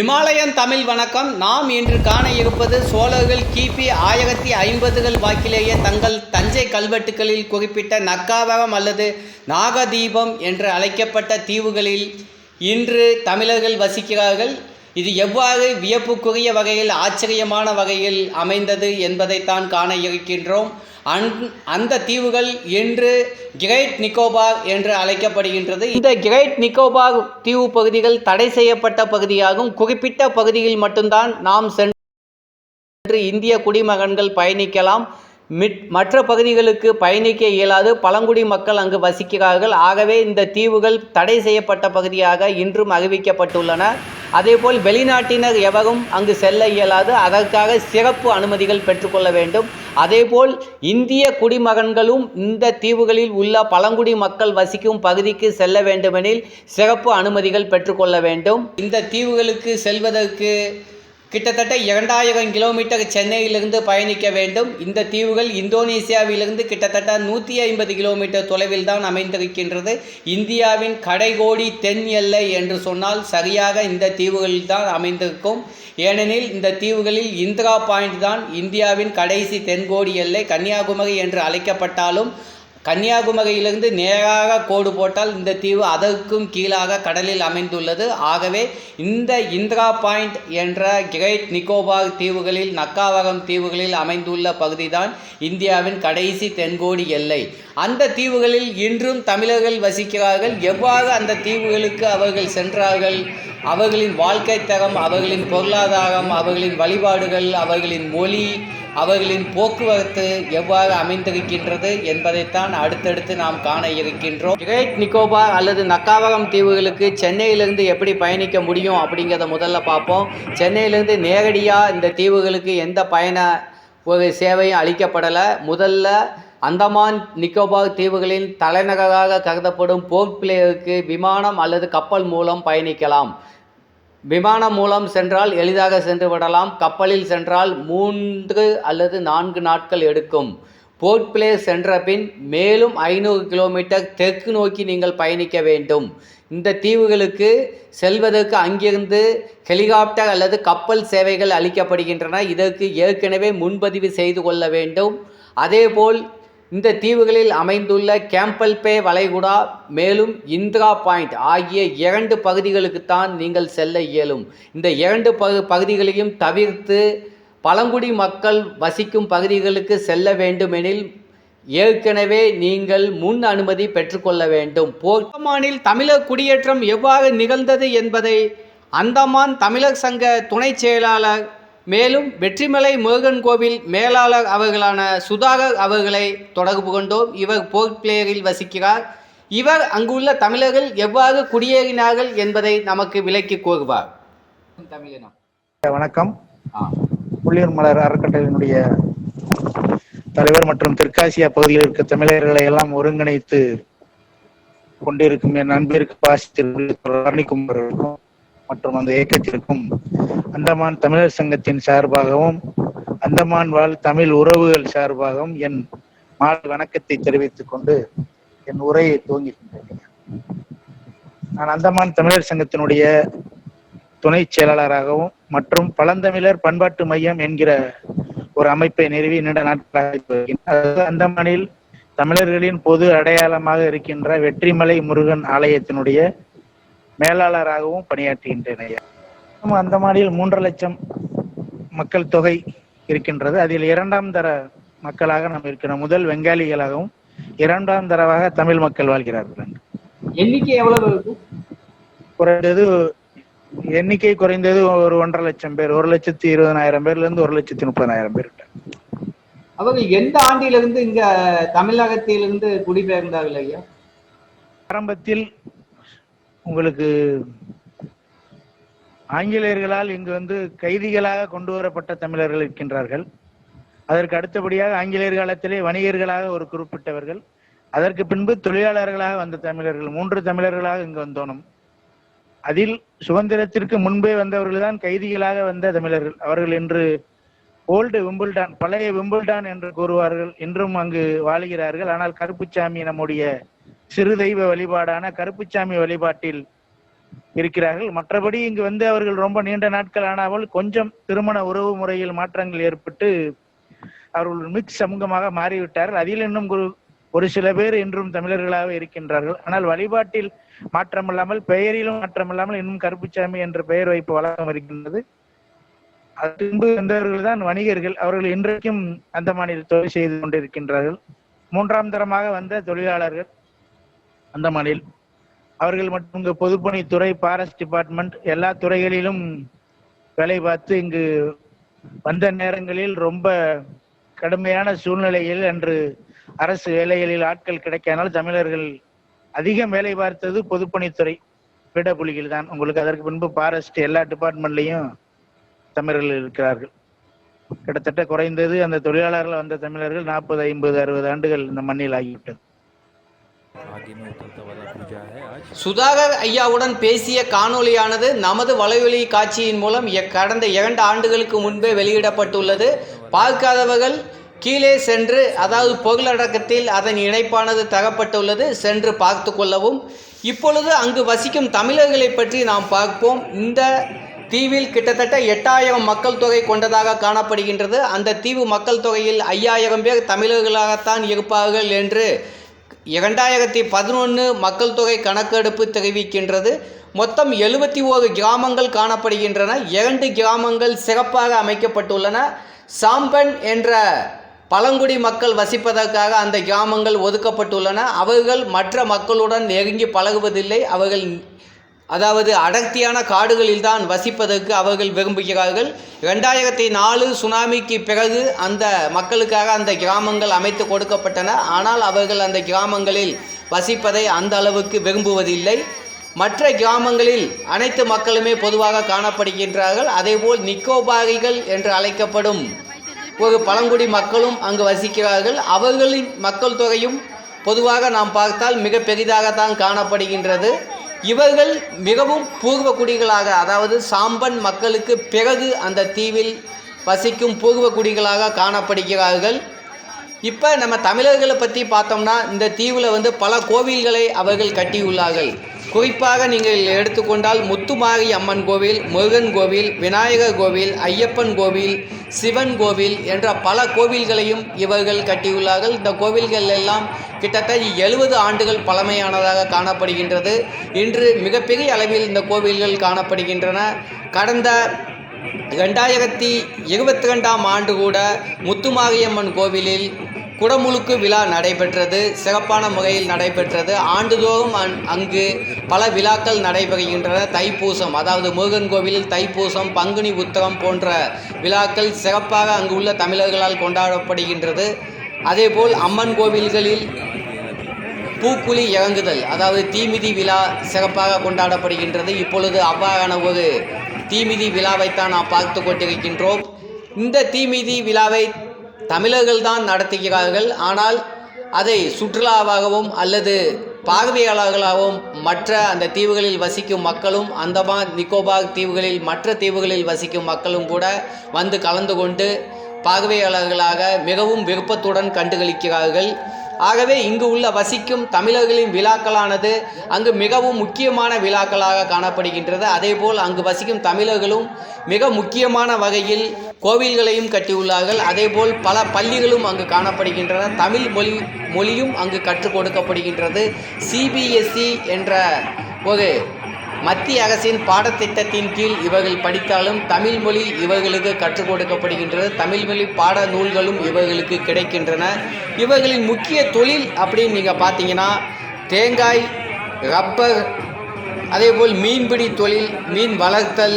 Himalayan Tamil வணக்கம். நாம் இன்று காண இருப்பது சோழர்கள் கிபி ஆயிரத்தி ஐம்பதுகள் வாக்கிலேயே தங்கள் தஞ்சை கல்வெட்டுகளில் குறிப்பிட்ட நக்காவரம் அல்லது நாகதீபம் என்று அழைக்கப்பட்ட தீவுகளில் இன்று தமிழர்கள் வசிக்கிறார்கள். இது எவ்வாறு வியப்புக்குரிய வகையில் ஆச்சரியமான வகையில் அமைந்தது என்பதைத்தான் காண இருக்கின்றோம். அந் அந்த தீவுகள் இன்று கிரைட் நிக்கோபார் என்று அழைக்கப்படுகின்றது. இந்த கிரைட் நிக்கோபார் தீவு பகுதிகள் தடை செய்யப்பட்ட பகுதியாகும். குறிப்பிட்ட பகுதியில் மட்டும்தான் நாம் சென்று இந்திய குடிமகன்கள் பயணிக்கலாம். மற்ற பகுதிகளுக்கு பயணிக்க இயலாது. பழங்குடி மக்கள் அங்கு வசிக்கிறார்கள். ஆகவே இந்த தீவுகள் தடை செய்யப்பட்ட பகுதியாக இன்றும் அறிவிக்கப்பட்டுள்ளன. அதேபோல் வெளிநாட்டினர் எவரும் அங்கு செல்ல இயலாது. அதற்காக சிறப்பு அனுமதிகள் பெற்றுக்கொள்ள வேண்டும். அதேபோல் இந்திய குடிமகன்களும் இந்த தீவுகளில் உள்ள பழங்குடி மக்கள் வசிக்கும் பகுதிக்கு செல்ல வேண்டுமெனில் சிறப்பு அனுமதிகள் பெற்றுக்கொள்ள வேண்டும். இந்த தீவுகளுக்கு செல்வதற்கு கிட்டத்தட்ட இரண்டாயிரம் கிலோமீட்டர் சென்னையிலிருந்து பயணிக்க வேண்டும். இந்த தீவுகள் இந்தோனேசியாவிலிருந்து கிட்டத்தட்ட நூற்றி ஐம்பது கிலோமீட்டர் தொலைவில் தான் அமைந்திருக்கின்றது. இந்தியாவின் கடைகோடி தென் எல்லை என்று சொன்னால் சரியாக இந்த தீவுகளில் தான் அமைந்திருக்கும். ஏனெனில் இந்த தீவுகளில் இந்திரா பாயிண்ட் தான் இந்தியாவின் கடைசி தென்கோடி எல்லை கன்னியாகுமரி என்று அழைக்கப்பட்டாலும் கன்னியாகுமரியிலிருந்து நேராக கோடு போட்டால் இந்த தீவு அதற்கும் கீழாக கடலில் அமைந்துள்ளது. ஆகவே இந்த இந்திரா பாயிண்ட் என்ற கிரேட் நிக்கோபார் தீவுகளில் நக்காவரம் தீவுகளில் அமைந்துள்ள பகுதிதான் இந்தியாவின் கடைசி தென்கோடி எல்லை. அந்த தீவுகளில் இன்றும் தமிழர்கள் வசிக்கிறார்கள். எவ்வாறு அந்த தீவுகளுக்கு அவர்கள் சென்றார்கள்? அவர்களின் வாழ்க்கை தரம் அவர்களின் பொருளாதாரம் அவர்களின் வழிபாடுகள் அவர்களின் மொழி அவர்களின் போக்குவரத்து எவ்வாறு அமைந்திருக்கின்றது என்பதைத்தான் அடுத்தடுத்து நாம் காண இருக்கின்றோம். கிரேட் நிக்கோபார் அல்லது நக்காவரம் தீவுகளுக்கு சென்னையிலிருந்து எப்படி பயணிக்க முடியும் அப்படிங்கிறத முதல்ல பார்ப்போம். சென்னையிலிருந்து நேரடியாக இந்த தீவுகளுக்கு எந்த பயண ஒரு சேவையும் அளிக்கப்படலை. முதல்ல அந்தமான் நிக்கோபார் தீவுகளின் தலைநகராக கருதப்படும் போர்ட் பிளேயருக்கு விமானம் அல்லது கப்பல் மூலம் பயணிக்கலாம். விமானம் மூலம் சென்றால் எளிதாக சென்று விடலாம். கப்பலில் சென்றால் மூன்று அல்லது நான்கு நாட்கள் எடுக்கும். போர்ட் பிளேஸ் சென்ற பின் மேலும் ஐநூறு கிலோமீட்டர் தெற்கு நோக்கி நீங்கள் பயணிக்க வேண்டும். இந்த தீவுகளுக்கு செல்வதற்கு அங்கிருந்து ஹெலிகாப்டர் அல்லது கப்பல் சேவைகள் அளிக்கப்படுகின்றன. இதற்கு ஏற்கனவே முன்பதிவு செய்து கொள்ள வேண்டும். அதேபோல் இந்த தீவுகளில் அமைந்துள்ள கேம்பல் பே வளைகுடா மேலும் இந்திரா பாயிண்ட் ஆகிய இரண்டு பகுதிகளுக்குத்தான் நீங்கள் செல்ல இயலும். இந்த இரண்டு பகு பகுதிகளையும் தவிர்த்து பழங்குடி மக்கள் வசிக்கும் பகுதிகளுக்கு செல்ல வேண்டுமெனில் ஏற்கனவே நீங்கள் முன் அனுமதி பெற்றுக்கொள்ள வேண்டும். போர்மானில் தமிழர் குடியேற்றம் எவ்வாறு நிகழ்ந்தது என்பதை அந்தமான் தமிழர் சங்க துணைச் செயலாளர் மேலும் வெற்றிமலை முருகன் கோவில் மேலாளர் அவர்களான சுதாகர் அவர்களை தொடர்பு கொண்டோம். இவர் போர்ட் பிளேயரில் வசிக்கிறார். இவர் அங்குள்ள தமிழர்கள் எவ்வாறு குடியேறினார்கள் என்பதை நமக்கு விளக்கி கூறுவார். தமிழினா வணக்கம். புள்ளியூர் மலர் அறக்கட்டளையினுடைய தலைவர் மற்றும் தெற்காசியா பகுதியில் இருக்க தமிழர்களை எல்லாம் ஒருங்கிணைத்து கொண்டிருக்கும் என் நண்பிற்கு பாசித்திற்கும் மற்றும் அந்த இயக்கத்திற்கும் அந்தமான் தமிழர் சங்கத்தின் சார்பாகவும் அந்தமான் வாழ் தமிழ் உறவுகள் சார்பாகவும் என் மாலை வணக்கத்தை தெரிவித்துக் கொண்டு என் உரையை துவங்கிக்கின்றேன் நான் அந்தமான் தமிழர் சங்கத்தினுடைய துணை செயலாளராகவும் மற்றும் பழந்தமிழர் பண்பாட்டு மையம் என்கிற ஒரு அமைப்பை நிறுவி நீண்ட நாட்களாக அதாவது அந்தமானில் தமிழர்களின் பொது அடையாளமாக இருக்கின்ற வெற்றிமலை முருகன் ஆலயத்தினுடைய மேலாளராகவும் பணியாற்றுகின்றேன் ஐயா. அந்தமானில் மூன்றரை லட்சம் மக்கள் தொகை இருக்கின்றது. அதில் இரண்டாம் தர மக்களாக நாம் இருக்கிறோம். முதல் வெங்காலிகளாகவும் இரண்டாம் தரவாக தமிழ் மக்கள் வாழ்கிறார்கள். எண்ணிக்கை எவ்வளவு குறைந்தது எண்ணிக்கை குறைந்தது ஒரு ஒன்றரை லட்சம் பேர் ஒரு லட்சத்தி இருபதனாயிரம் பேர்ல இருந்து ஒரு லட்சத்தி முப்பதாயிரம் பேர் அவர்கள் எந்த ஆண்டிலிருந்து இங்க தமிழகத்திலிருந்து குடிபெயர்ந்தார்கள் ஐயா? ஆரம்பத்தில் உங்களுக்கு ஆங்கிலேயர்களால் இங்கு வந்து கைதிகளாக கொண்டு வரப்பட்ட தமிழர்கள் இருக்கின்றார்கள். அதற்கு அடுத்தபடியாக ஆங்கிலேயர் காலத்திலே வணிகர்களாக ஒரு குறிப்பிட்டவர்கள். அதற்கு பின்பு தொழிலாளர்களாக வந்த தமிழர்கள் மூன்று தமிழர்களாக இங்கு வந்தோனும் அதில் சுதந்திரத்திற்கு முன்பே வந்தவர்கள் தான் கைதிகளாக வந்த தமிழர்கள். அவர்கள் இன்று ஓல்டு விம்பிள்டான் பழைய விம்பிள்டான் என்று கூறுவார்கள். இன்றும் அங்கு வாழுகிறார்கள். ஆனால் கருப்புச்சாமி நம்முடைய சிறு தெய்வ வழிபாடான கருப்புச்சாமி வழிபாட்டில் இருக்கிறார்கள். மற்றபடி இங்கு வந்து அவர்கள் ரொம்ப நீண்ட நாட்கள் ஆனாமல் கொஞ்சம் திருமண உறவு முறையில் மாற்றங்கள் ஏற்பட்டு அவர்கள் மிக்ஸ் சமூகமாக மாறிவிட்டார்கள். அதில் இன்னும் ஒரு ஒரு சில பேர் இன்றும் தமிழர்களாக இருக்கின்றார்கள். ஆனால் வழிபாட்டில் மாற்றமில்லாமல் பெயரிலும் மாற்றமில்லாமல் இன்னும் கருப்புச்சாமி என்ற பெயர் வைப்பு வழக்கம் இருக்கின்றது. அதற்கு முன்பு வந்தவர்கள் தான் வணிகர்கள். அவர்கள் இன்றைக்கும் அந்த மாநில தொழில் செய்து கொண்டிருக்கின்றார்கள். மூன்றாம் தரமாக வந்த தொழிலாளர்கள். அந்தமானில். அவர்கள் மட்டும் இங்கு பொதுப்பணித்துறை ஃபாரஸ்ட் டிபார்ட்மெண்ட் எல்லா துறைகளிலும் வேலை பார்த்து இங்கு வந்த நேரங்களில் ரொம்ப கடுமையான சூழ்நிலையில் அன்று அரசு வேலைகளில் ஆட்கள் கிடைக்காதனால் தமிழர்கள் அதிகம் வேலை பார்த்தது பொதுப்பணித்துறை பீடபுலிகள் தான். உங்களுக்கு அதற்கு முன்பு ஃபாரஸ்ட் எல்லா டிபார்ட்மெண்ட்லையும் தமிழர்கள் இருக்கிறார்கள். கிட்டத்தட்ட குறைந்தது அந்த தொழிலாளர்கள் வந்த தமிழர்கள் நாற்பது ஐம்பது அறுபது ஆண்டுகள் இந்த மண்ணில் ஆகிவிட்டது. சுதாகர் ஐயாவுடன் பேசிய காணொளியானது நமது வலைவெளி காட்சியின் மூலம் கடந்த இரண்டு ஆண்டுகளுக்கு முன்பே வெளியிடப்பட்டுள்ளது. பார்க்காதவர்கள் கீழே சென்று அதாவது பொருளடக்கத்தில் அதன் இணைப்பானது தரப்பட்டுள்ளது சென்று பார்த்து கொள்ளவும். இப்பொழுது அங்கு வசிக்கும் தமிழர்களை பற்றி நாம் பார்ப்போம். இந்த தீவில் கிட்டத்தட்ட எட்டாயிரம் மக்கள் தொகை கொண்டதாக காணப்படுகின்றது. அந்த தீவு மக்கள் தொகையில் ஐயாயிரம் பேர் தமிழர்களாகத்தான் இருப்பார்கள் என்று இரண்டாயிரத்தி பதினொன்று மக்கள் தொகை கணக்கெடுப்பு தெரிவிக்கின்றது. மொத்தம் எழுபத்தி ஓரு கிராமங்கள் காணப்படுகின்றன. இரண்டு கிராமங்கள் சிறப்பாக அமைக்கப்பட்டுள்ளன. சாம்பன் என்ற பழங்குடி மக்கள் வசிப்பதற்காக அந்த கிராமங்கள் ஒதுக்கப்பட்டுள்ளன. அவர்கள் மற்ற மக்களுடன் நெருங்கி பழகுவதில்லை. அவர்கள் அதாவது அடர்த்தியான காடுகளில் தான் வசிப்பதற்கு அவர்கள் விரும்புகிறார்கள். ரெண்டாயிரத்தி நாலு சுனாமிக்கு பிறகு அந்த மக்களுக்காக அந்த கிராமங்கள் அமைத்து கொடுக்கப்பட்டன. ஆனால் அவர்கள் அந்த கிராமங்களில் வசிப்பதை அந்த அளவுக்கு விரும்புவதில்லை. மற்ற கிராமங்களில் அனைத்து மக்களுமே பொதுவாக காணப்படுகின்றார்கள். அதேபோல் நிக்கோபாரிகள் என்று அழைக்கப்படும் ஒரு பழங்குடி மக்களும் அங்கு வசிக்கிறார்கள். அவர்களின் மக்கள் தொகையும் பொதுவாக நாம் பார்த்தால் மிக பெரிதாகத்தான் காணப்படுகின்றது. இவர்கள் மிகவும் பூர்வ குடிகளாக அதாவது சாம்பன் மக்களுக்கு பிறகு அந்த தீவில் வசிக்கும் பூர்வ குடிகளாக காணப்படுகிறார்கள். இப்போ நம்ம தமிழர்களை பற்றி பார்த்தோம்னா இந்த தீவில் வந்து பல கோவில்களை அவர்கள் கட்டியுள்ளார்கள். குறிப்பாக நீங்கள் எடுத்துக்கொண்டால் முத்துமாரி அம்மன் கோவில் முருகன் கோவில் விநாயகர் கோவில் ஐயப்பன் கோவில் சிவன் கோவில் என்ற பல கோவில்களையும் இவர்கள் கட்டியுள்ளார்கள். இந்த கோவில்கள் எல்லாம் கிட்டத்தட்ட எழுபது ஆண்டுகள் பழமையானதாக காணப்படுகின்றது. இன்று மிகப்பெரிய அளவில் இந்த கோவில்கள் காணப்படுகின்றன. கடந்த ரெண்டாயிரத்தி இருபத்தி ரெண்டாம் ஆண்டு கூட முத்துமாரியம்மன் கோவிலில் குடமுழுக்கு விழா நடைபெற்றது. சிறப்பான முறையில் நடைபெற்றது. ஆண்டுதோறும் அங்- அங்கு பல விழாக்கள் நடைபெறுகின்றன. தைப்பூசம் அதாவது முருகன் கோவிலில் தைப்பூசம் பங்குனி உத்தரம் போன்ற விழாக்கள் சிறப்பாக அங்கு உள்ள தமிழர்களால் கொண்டாடப்படுகின்றது. அதேபோல் அம்மன் கோவில்களில் பூக்குழி இறங்குதல் அதாவது தீமிதி விழா சிறப்பாக கொண்டாடப்படுகின்றது. இப்பொழுது அவ்வாறான ஒரு தீமிதி விழாவைத்தான் நாம் பார்த்து கொண்டிருக்கின்றோம். இந்த தீமிதி விழாவை தமிழர்கள் தான் நடத்துகிறார்கள். ஆனால் அதை சுற்றுலாவாகவும் அல்லது பார்வையாளர்களாகவும் மற்ற அந்த தீவுகளில் வசிக்கும் மக்களும் அந்தமான் நிக்கோபார் தீவுகளில் மற்ற தீவுகளில் வசிக்கும் மக்களும் கூட வந்து கலந்து கொண்டு பார்வையாளர்களாக மிகவும் விருப்பத்துடன் கண்டுகளிக்கிறார்கள். ஆகவே இங்கு உள்ள வசிக்கும் தமிழர்களின் விழாக்களானது அங்கு மிகவும் முக்கியமான விழாக்களாக காணப்படுகின்றது. அதேபோல் அங்கு வசிக்கும் தமிழர்களும் மிக முக்கியமான வகையில் கோவில்களையும் கட்டியுள்ளார்கள். அதேபோல் பல பள்ளிகளும் அங்கு காணப்படுகின்றன. தமிழ் மொழி மொழியும் அங்கு கற்றுக் கொடுக்கப்படுகின்றது. சிபிஎஸ்இ என்ற ஒரு மத்திய அரசின் பாடத்திட்டத்தின் கீழ் இவர்கள் படித்தாலும் தமிழ் மொழி இவர்களுக்கு கற்றுக் கொடுக்கப்படுகின்றது. தமிழ் மொழி பாட நூல்களும் இவர்களுக்கு கிடைக்கின்றன. இவர்களின் முக்கிய தொழில் அப்படின்னு நீங்கள் பார்த்தீங்கன்னா தேங்காய் ரப்பர் அதேபோல் மீன்பிடி தொழில் மீன் வளர்த்தல்.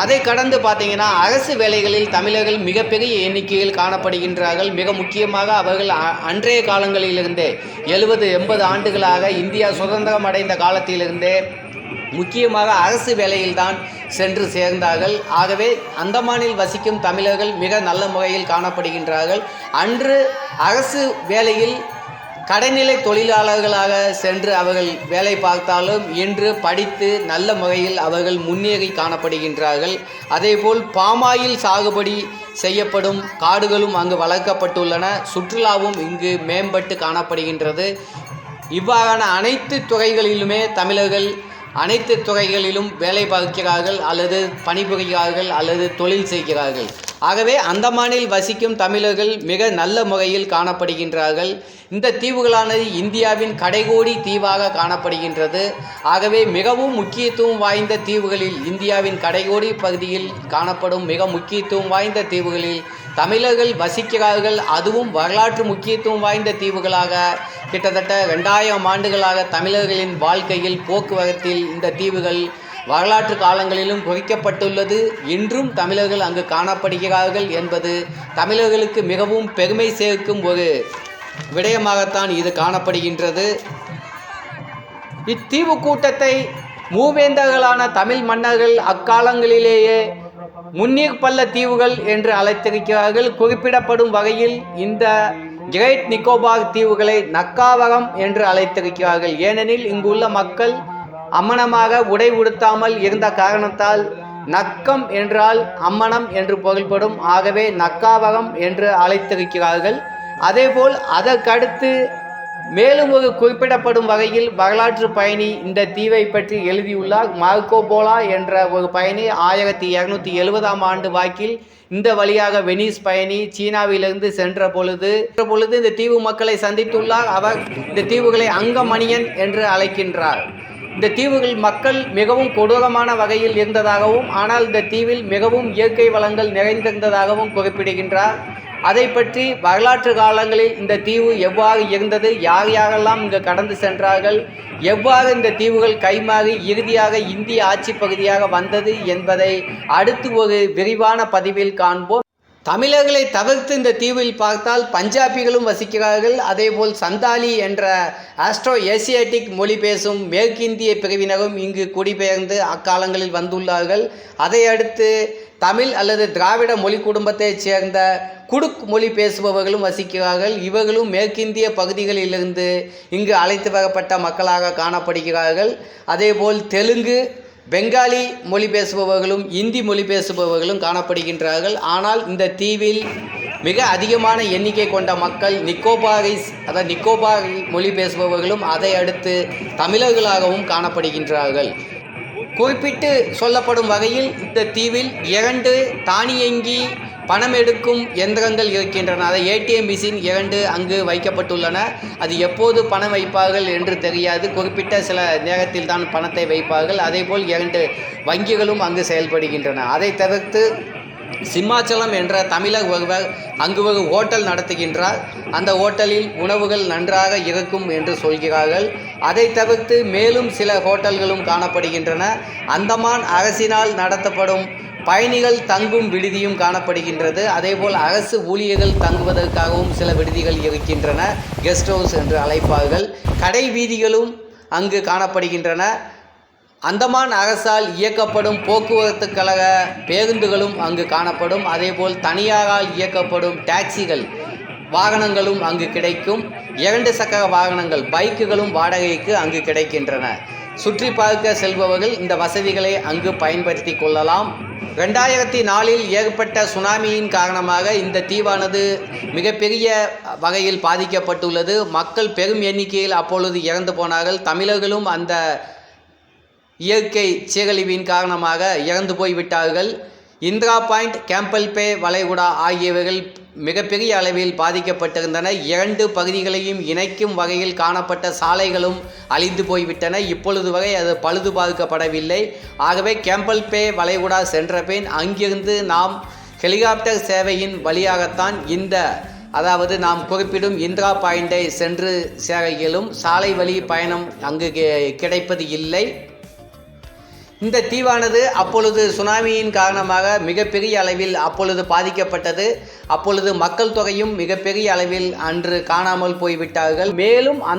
அதை கடந்து பார்த்தீங்கன்னா அரசு வேலைகளில் தமிழர்கள் மிகப்பெரிய எண்ணிக்கையில் காணப்படுகின்றார்கள். மிக முக்கியமாக அவர்கள் அன்றைய காலங்களிலிருந்தே எழுபது எண்பது ஆண்டுகளாக இந்தியா சுதந்திரம் அடைந்த காலத்திலிருந்தே முக்கியமாக அரசு வேலையில்தான் சென்று சேர்ந்தார்கள். ஆகவே அந்தமானில் வசிக்கும் தமிழர்கள் மிக நல்ல முறையில் காணப்படுகின்றார்கள். அன்று அரசு வேலையில் கடைநிலை தொழிலாளர்களாக சென்று அவர்கள் வேலை பார்த்தாலும் இன்று படித்து நல்ல முறையில் அவர்கள் முன்னேறி காணப்படுகின்றார்கள். அதேபோல் பாமாயில் சாகுபடி செய்யப்படும் காடுகளும் அங்கு வளர்க்கப்பட்டுள்ளன. சுற்றுலாவும் இங்கு மேம்பட்டு காணப்படுகின்றது. இவ்வாறான அனைத்து துறைகளிலுமே தமிழர்கள் அனைத்து துறைகளிலும் வேலை பார்க்கிறார்கள் அல்லது பணிபுரிகிறார்கள் அல்லது தொழில் செய்கிறார்கள். ஆகவே அந்தமானில் வசிக்கும் தமிழர்கள் மிக நல்ல முறையில் காணப்படுகின்றார்கள். இந்த தீவுகளானது இந்தியாவின் கடைகோடி தீவாக காணப்படுகின்றது. ஆகவே மிகவும் முக்கியத்துவம் வாய்ந்த தீவுகளில் இந்தியாவின் கடைகோடி பகுதியில் காணப்படும் மிக முக்கியத்துவம் வாய்ந்த தீவுகளில் தமிழர்கள் வசிக்கிறார்கள். அதுவும் வரலாற்று முக்கியத்துவம் வாய்ந்த தீவுகளாக. கிட்டத்தட்ட ரெண்டாயிரம் ஆண்டுகளாக தமிழர்களின் வாழ்க்கையில் போக்குவரத்தில் இந்த தீவுகள் வரலாற்று காலங்களிலும் குறிக்கப்பட்டுள்ளது இன்றும் தமிழர்கள் அங்கு காணப்படுகிறார்கள் என்பது தமிழர்களுக்கு மிகவும் பெருமை சேர்க்கும் ஒரு விடயமாகத்தான் இது காணப்படுகின்றது. இத்தீவு கூட்டத்தை மூவேந்தர்களான தமிழ் மன்னர்கள் அக்காலங்களிலேயே முன்னீர் பள்ள தீவுகள் என்று அழைத்திருக்கிறார்கள். குறிப்பிடப்படும் வகையில் இந்த கிரேட் நிக்கோபார் தீவுகளை நக்காவகம் என்று அழைத்திருக்கிறார்கள். ஏனெனில் இங்குள்ள மக்கள் அம்மனமாக உடை உடுத்தாமல் இருந்த காரணத்தால் நக்கம் என்றால் அம்மனம் என்று பொருள்படும் ஆகவே நக்காவகம் என்று அழைத்திருக்கிறார்கள். அதேபோல் அதற்கடுத்து மேலும் ஒரு குறிப்பிடப்படும் வகையில் வரலாற்று பயணி இந்த தீவை பற்றி எழுதியுள்ளார் மார்க்கோ போலா என்ற ஒரு பயணி. ஆயிரத்தி இரநூத்தி எழுபதாம் ஆண்டு வாக்கில் இந்த வழியாக வெனிஸ் பயணி சீனாவிலிருந்து சென்ற பொழுது சென்ற பொழுது இந்த தீவு மக்களை சந்தித்துள்ளார். அவர் இந்த தீவுகளை அங்கமணியன் என்று அழைக்கின்றார். இந்த தீவுகள் மக்கள் மிகவும் கொடூரமான வகையில் இருந்ததாகவும் ஆனால் இந்த தீவில் மிகவும் இயற்கை வளங்கள் நிறைந்திருந்ததாகவும் குறிப்பிடுகின்றார். அதை பற்றி வரலாற்று காலங்களில் இந்த தீவு எவ்வாறு இருந்தது யார் யாரெல்லாம் இங்கு கடந்து சென்றார்கள் எவ்வாறு இந்த தீவுகள் கைமாறி இறுதியாக இந்திய ஆட்சி பகுதியாக வந்தது என்பதை அடுத்து ஒரு விரிவான பதிவில் காண்போம். தமிழர்களை தவிர்த்து இந்த தீவில் பார்த்தால் பஞ்சாபிகளும் வசிக்கிறார்கள். அதேபோல் சந்தாலி என்ற ஆஸ்ட்ரோ ஏசியாட்டிக் மொழி பேசும் மேற்கிந்திய பிரிவினரும் இங்கு குடிபெயர்ந்து அக்காலங்களில் வந்துள்ளார்கள். அதை அடுத்து தமிழ் அல்லது திராவிட மொழி குடும்பத்தைச் சேர்ந்த குடுக் மொழி பேசுபவர்களும் வசிக்கிறார்கள். இவர்களும் மேற்கிந்திய பகுதிகளிலிருந்து இங்கு அழைத்து வரப்பட்ட மக்களாக காணப்படுகிறார்கள். அதேபோல் தெலுங்கு பெங்காலி மொழி பேசுபவர்களும் இந்தி மொழி பேசுபவர்களும் காணப்படுகின்றார்கள். ஆனால் இந்த தீவில் மிக அதிகமான எண்ணிக்கை கொண்ட மக்கள் நிக்கோபாரிஸ் அதாவது நிக்கோபாகை மொழி பேசுபவர்களும் அதை அடுத்து தமிழர்களாகவும் காணப்படுகின்றார்கள். குறிப்பிட்டு சொல்லப்படும் வகையில் இந்த தீவில் இரண்டு தானியங்கி பணம் எடுக்கும் எந்திரங்கள் இருக்கின்றன. அதை ஏடிஎம் மிஷின் இரண்டு அங்கு வைக்கப்பட்டுள்ளன. அது எப்போது பணம் வைப்பார்கள் என்று தெரியாது. குறிப்பிட்ட சில நேரத்தில் தான் பணத்தை வைப்பார்கள். அதேபோல் இரண்டு வங்கிகளும் அங்கு செயல்படுகின்றன. அதை தவிர்த்து சிம்மாச்சலம் என்ற தமிழக அங்கு ஒரு ஹோட்டல் நடத்துகின்றார். அந்த ஹோட்டலில் உணவுகள் நன்றாக இருக்கும் என்று சொல்கிறார்கள். அதை தவிர்த்து மேலும் சில ஹோட்டல்களும் காணப்படுகின்றன. அந்தமான் அரசினால் நடத்தப்படும் பயணிகள் தங்கும் விடுதியும் காணப்படுகின்றது. அதேபோல் அரசு ஊழியர்கள் தங்குவதற்காகவும் சில விடுதிகள் இருக்கின்றன. கெஸ்ட் ஹவுஸ் என்று அழைப்பார்கள். கடை வீதிகளும் அங்கு காணப்படுகின்றன. அந்தமான் அரசால் இயக்கப்படும் போக்குவரத்து கழக பேருந்துகளும் அங்கு காணப்படும். அதேபோல் தனியாரால் இயக்கப்படும் டாக்ஸிகள் வாகனங்களும் அங்கு கிடைக்கும். இரண்டு சக்கர வாகனங்கள் பைக்குகளும் வாடகைக்கு அங்கு கிடைக்கின்றன. சுற்றி பார்க்க செல்பவர்கள் இந்த வசதிகளை அங்கு பயன்படுத்தி கொள்ளலாம். ரெண்டாயிரத்தி நாலில் ஏற்பட்ட சுனாமியின் காரணமாக இந்த தீவானது மிகப்பெரிய வகையில் பாதிக்கப்பட்டுள்ளது. மக்கள் பெரும் எண்ணிக்கையில் அப்பொழுது இறந்து போனார்கள். தமிழர்களும் அந்த இயற்கை சீரழிவின் காரணமாக இறந்து போய்விட்டார்கள். இந்திரா பாயிண்ட் கேம்பல்பே வளைகுடா ஆகியவைகள் மிகப்பெரிய அளவில் பாதிக்கப்பட்டிருந்தன. இரண்டு பகுதிகளையும் இணைக்கும் வகையில் காணப்பட்ட சாலைகளும் அழிந்து போய்விட்டன. இப்பொழுது வரை அது பழுது பார்க்கப்படவில்லை ஆகவே கேம்பல்பே வளைகுடா சென்ற பின் அங்கிருந்து நாம் ஹெலிகாப்டர் சேவையின் வழியாகத்தான் இந்த அதாவது நாம் குறிப்பிடும் இந்திரா பாயிண்டை சென்று சேர இயலும். சாலை வழி பயணம் அங்கு கிடைப்பது இல்லை. இந்த தீவானது அப்பொழுது சுனாமியின் காரணமாக மிகப்பெரிய அளவில் அப்பொழுது பாதிக்கப்பட்டது. அப்பொழுது மக்கள் தொகையும் மிகப்பெரிய அளவில் அன்று காணாமல் போய்விட்டார்கள். மேலும் அந்த